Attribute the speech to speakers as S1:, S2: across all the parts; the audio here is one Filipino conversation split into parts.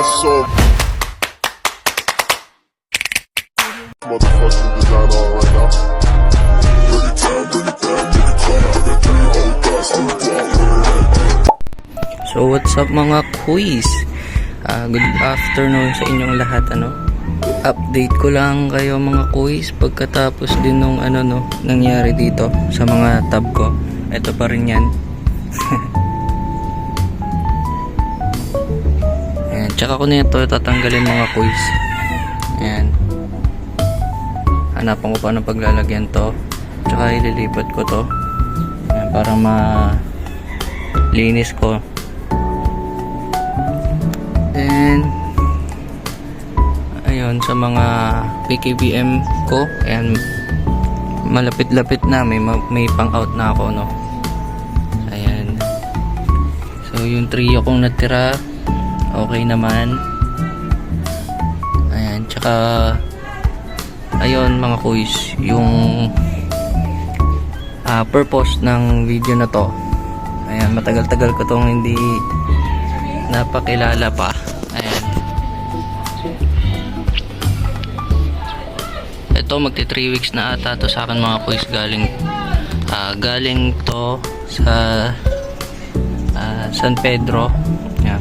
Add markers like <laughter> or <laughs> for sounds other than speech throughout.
S1: so motherfucking design on right now.
S2: So what's up mga quiz? Ah, good afternoon sa inyong lahat ano. Update ko lang kayo mga quiz pagkatapos din nung ano no nangyari dito sa mga tab ko. Ito pa rin 'yan. <laughs> tsaka ko na ito tatanggalin mga quiz. Ayan. Hanapan ko pa ng paglalagyan to. Tsaka ililipat ko to. Ayan, para ma linis ko Then, ayun, sa mga PKBM ko, ayan, malapit-lapit na, may, ma- may pang-out na ako, no? Ayan. So, yung trio kong natira, okay naman. Ayan, tsaka, ayun, mga kuys, yung ah, purpose ng video na to. Ayan, matagal-tagal ko tong hindi napakilala pa. Ayan. Ito magti 3 weeks na ata to sa akin mga kuys galing ah, galing to sa ah, San Pedro.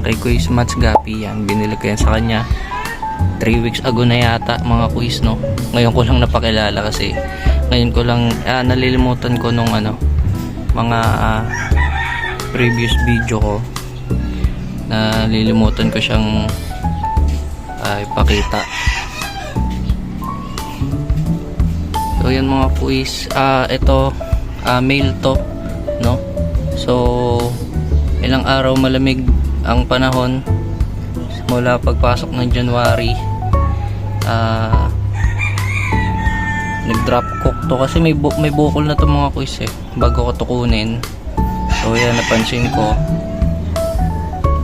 S2: Yan, kay Kuis Mats Gapi yan. Binili ko yan sa kanya. 3 weeks ago na yata mga kuis no. Ngayon ko lang napakilala kasi ngayon ko lang ah, nalilimutan ko nung ano mga ah, previous video ko nalilimutan ko siyang uh, ipakita so yan mga puis ah ito ah, mail to no so ilang araw malamig ang panahon mula pagpasok ng January ah nag drop cook to kasi may, bu- may bukol na to mga puis eh bago ko to kunin. So yan napansin ko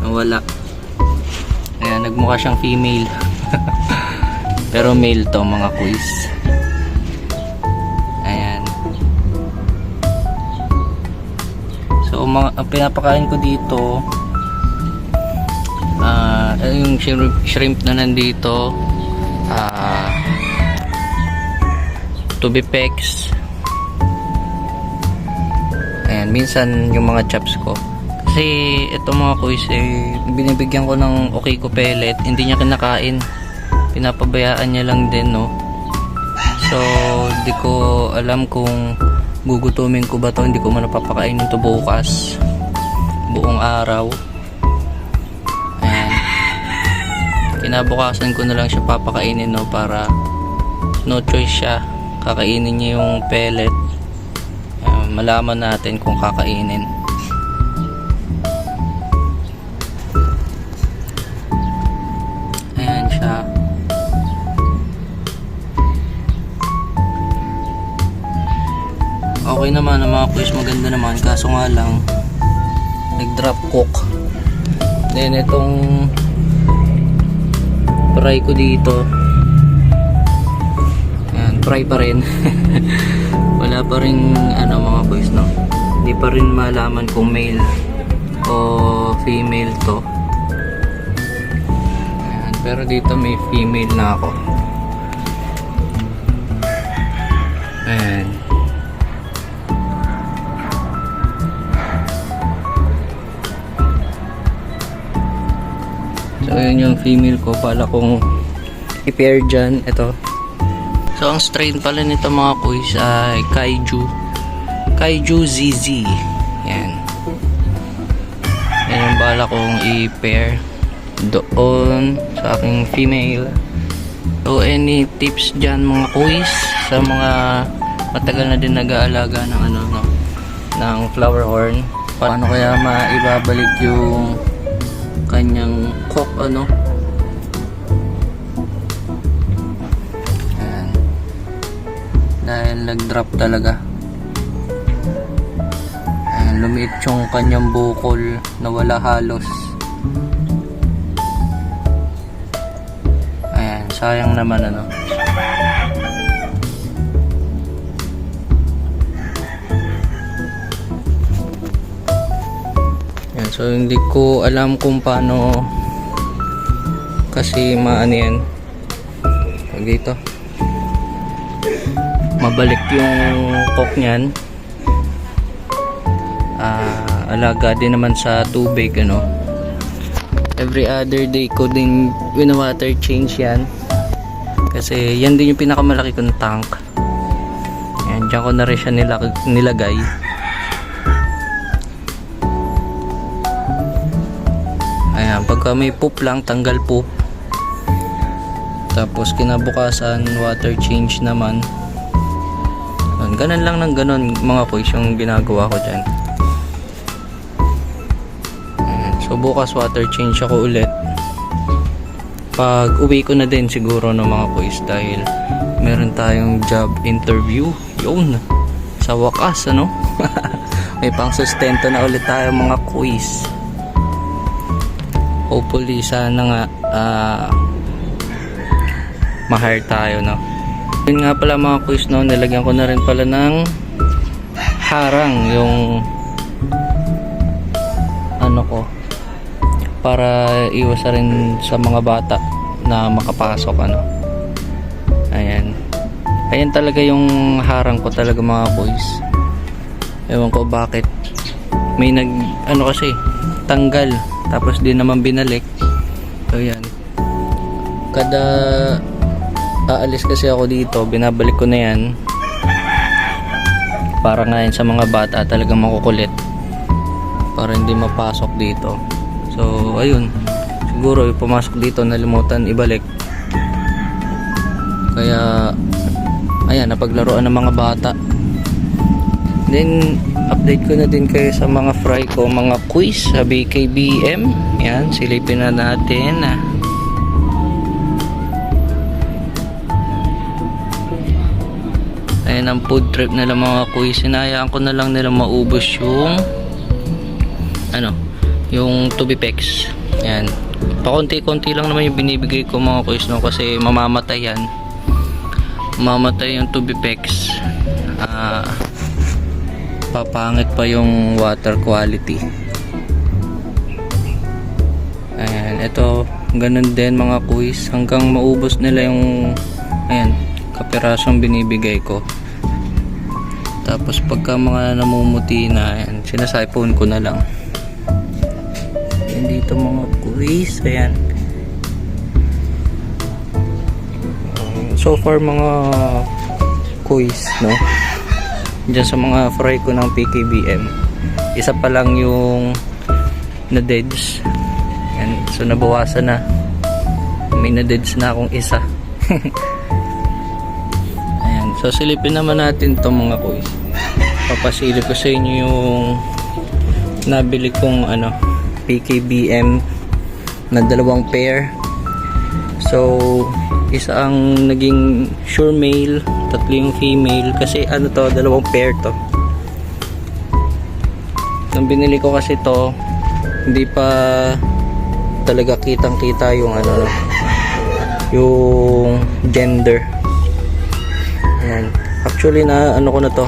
S2: wala ayan nagmukha siyang female. <laughs> Pero male to mga quiz. Ayan. So mga ang pinapakain ko dito yung shrimp, shrimp na nandito. Ah tubipex. Ayan minsan yung mga chops ko. Kasi ito mga kuys eh, binibigyan ko ng okay ko pellet. Hindi niya kinakain. Pinapabayaan niya lang din no? So di ko alam kung gugutumin ko ba to. Hindi ko man napapakainin to bukas. Buong araw kinabukasan ko na lang siya papakainin no para no choice siya kakainin niya yung pellet Ayan, malaman natin kung kakainin Ayan siya. Okay naman ang mga quiz maganda naman kaso nga lang nag drop cook. Then itong fry ko dito. Ayan, fry pa rin. <laughs> Wala pa rin ano mga quiz no. Hindi pa rin malaman kung male o female to. Ayan, pero dito may female na ako. Ayan. So, yun yung female ko. Pala kong i-pair dyan. Ito. So, ang strain pala nito mga kuys ay Kaiju. Kaiju ZZ. Yan. Yan yung bala kong i-pair doon sa aking female. So, any tips dyan mga kuys sa mga matagal na din nag-aalaga ng ano, no, ng flower horn. Paano kaya maibabalik yung kanyang cock, ano? Ayan. Dahil nag-drop talaga. Ayan, lumiit yung kanyang bukol na wala halos. Ayan, sayang naman ano. So hindi ko alam kung paano kasi maano yan. Dito. Mabalik yung cock niyan. Ah, alaga din naman sa tubig ano. Every other day ko din wina-water change yan. Kasi yan din yung pinakamalaki kong tank. Yan dyan ko na rin siya nilag- nilagay. Ayan pagka may poop lang tanggal poop tapos kinabukasan water change naman. Ganun lang ng ganun mga kuys yung ginagawa ko dyan. So bukas water change ako ulit. Pag uwi ko na din siguro ng mga kuys dahil meron tayong job interview. Yun sa wakas ano? <laughs> May pang sustento na ulit tayo mga kuys. Hopefully sana nga ah ma-hire tayo no? Yun nga pala mga quiz no? Nilagyan ko na rin pala ng harang yung ano ko para iwas rin sa mga bata na makapasok ano? Ayan. Ayan talaga yung harang ko talaga mga quiz ewan ko bakit may nag ano kasi tanggal tapos di naman binalik. So yan kada aalis kasi ako dito binabalik ko na yan. Para nga yan sa mga bata talagang makukulit. Para hindi mapasok dito. So ayun. Siguro pumasok dito nalimutan ibalik. Kaya ayan napaglaruan ng mga bata. Then update ko na din kayo sa mga fry ko mga quiz sa BKBM yan silipin na natin ang food trip nila mga kuya. Sinayaan ko na lang nila maubos yung ano, yung tubipex. Ayan. Pakunti-kunti lang naman yung binibigay ko mga kuya no kasi mamamatay yan. Mamamatay yung tubipex. Ah papangit pa yung water quality. Ayan, ito ganun din mga quiz hanggang maubos nila yung ayan, kapirasong binibigay ko. Tapos pagka mga namumuti na, ayan, sinasipon ko na lang. Ayan dito mga quiz, ayan. So far mga quiz, no? Diyan sa mga fry ko ng PKBM. Isa pa lang yung na-deads. Ayan, so nabawasan na. May na-deads na akong isa. <laughs> So silipin naman natin to mga kuys. Papasilip ko sa inyo yung nabili kong ano, PKBM na dalawang pair. So, isa ang naging sure male, tatlo yung female kasi ano to, dalawang pair to. Nung binili ko kasi to, hindi pa talaga kitang kita yung ano yung gender Ayan. actually na ano ko na to.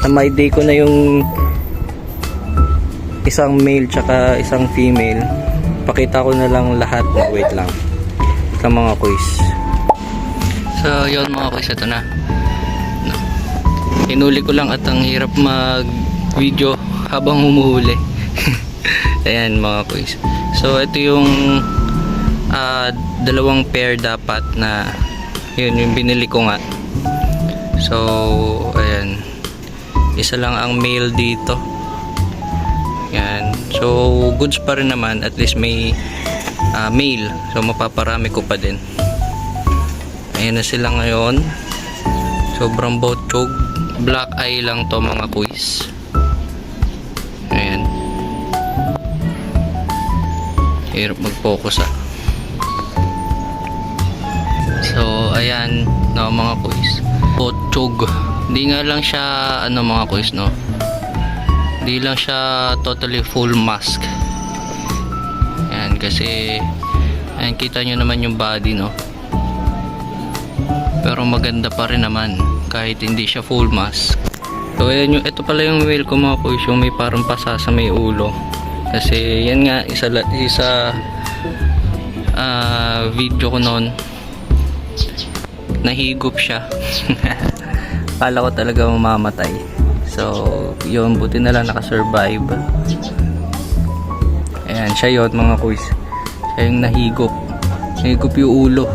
S2: Na my day ko na yung isang male tsaka isang female. Pakita ko na lang lahat. Wait lang. Ito mga quiz. So yun mga quiz. Ito na. No. hinuli ko lang at ang hirap mag video habang humuhuli. <laughs> Ayan mga quiz. So ito yung ah, dalawang pair dapat na yun yung binili ko nga so ayan. Isa lang ang male dito. Yan so goods pa rin naman. At least may ah, male so mapaparami ko pa din. Ayan na sila ngayon. Sobrang botchog black eye lang to mga quiz ayan. Hirap mag-focus ah. So, ayan, no, mga quiz. Pochog. Hindi nga lang siya, ano mga quiz, no? Hindi lang siya totally full mask. Ayan, kasi, ayan, kita nyo naman yung body, no? Pero maganda pa rin naman, kahit hindi siya full mask. So, ayan yung, ito pala yung whale ko mga quiz, yung may parang pasa sa may ulo. Kasi, yan nga, isa, isa ah, video ko noon, nahigop siya. <laughs> Kala ko talaga mamamatay. So, yun, buti na lang nakasurvive. Ayan, siya yun mga kuys. Siya yung nahigop. Nahigop yung ulo.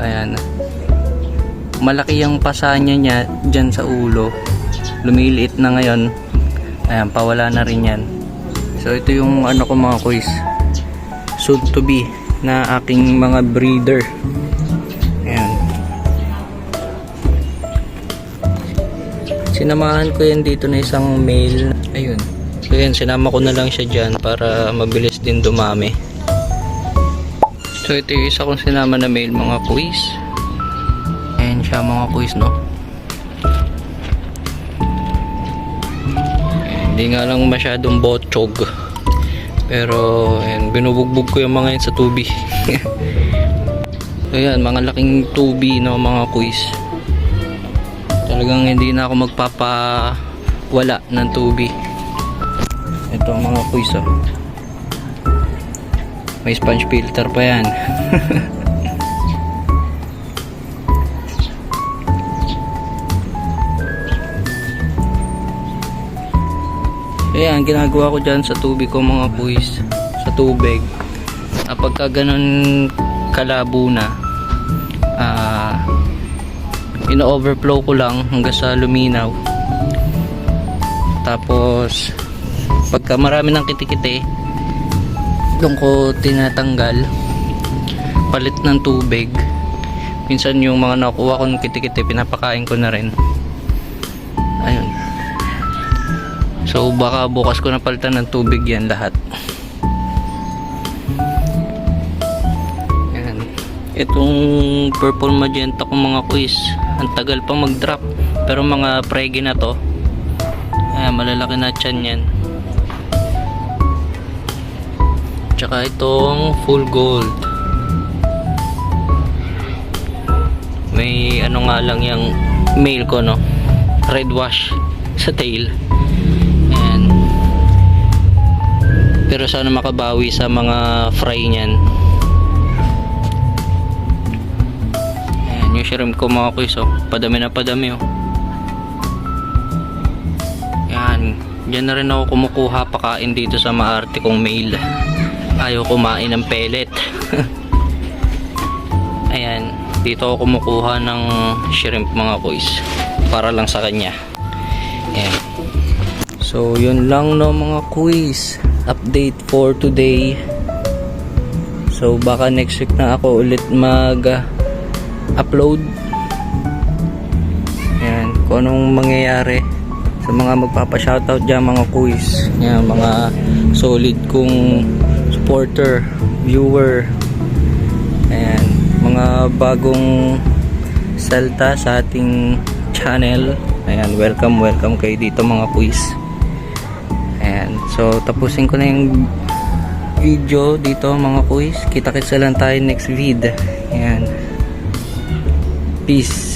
S2: Ayan. Malaki yung pasanya niya dyan sa ulo. Lumiliit na ngayon. Ayan, pawala na rin yan. So, ito yung ano ko mga kuys. Soon to be na aking mga breeder. Sinamahan ko yan dito na isang male. Ayun. So yan, sinama ko na lang siya dyan para mabilis din dumami. So ito yung isa kong sinama na male mga quiz. Ayan siya mga quiz no. Hindi nga lang masyadong botchog. Pero ayan, binubugbog ko yung mga yun sa tubi. <laughs> so yan, mga laking tubi no mga quiz talagang hindi na ako magpapawala ng tubi ito ang mga quiz oh. may sponge filter pa yan. <laughs> Ayan, ginagawa ko dyan sa tubig ko mga quiz sa tubig. Kapag ka ganun kalabo na ah ino-overflow ko lang hanggang sa luminaw. Tapos pagka marami ng kitikite doon ko tinatanggal. Palit ng tubig. Minsan yung mga nakuha ko ng kitikite pinapakain ko na rin. Ayun. So baka bukas ko na palitan ng tubig yan lahat. Yan itong purple magenta kong mga quiz ang tagal pa mag drop pero mga pregi na to ayan malalaki na chan yan. Tsaka itong full gold. May ano nga lang yung male ko no? Red wash sa tail. Ayan. Pero sana makabawi sa mga fry niyan Yung shrimp ko mga kuys, oh. Padami na padami, oh. Yan. Diyan na rin ako kumukuha pakain dito sa maarte kong mail. Ayaw kumain ng pellet. <laughs> Ayan. Dito ako kumukuha ng shrimp mga kuys. Para lang sa kanya. Ayan. So, yun lang no mga kuys. Update for today. So, baka next week na ako ulit mag ah, upload. Yan kung anong mangyayari sa mga magpapa-shoutout dyan mga quiz yan mga solid kong supporter viewer. Ayan mga bagong salta sa ating channel. Ayan welcome welcome kayo dito mga quiz ayan so tapusin ko na yung video dito mga quiz kita-kitsa lang tayo next vid. Ayan Peace.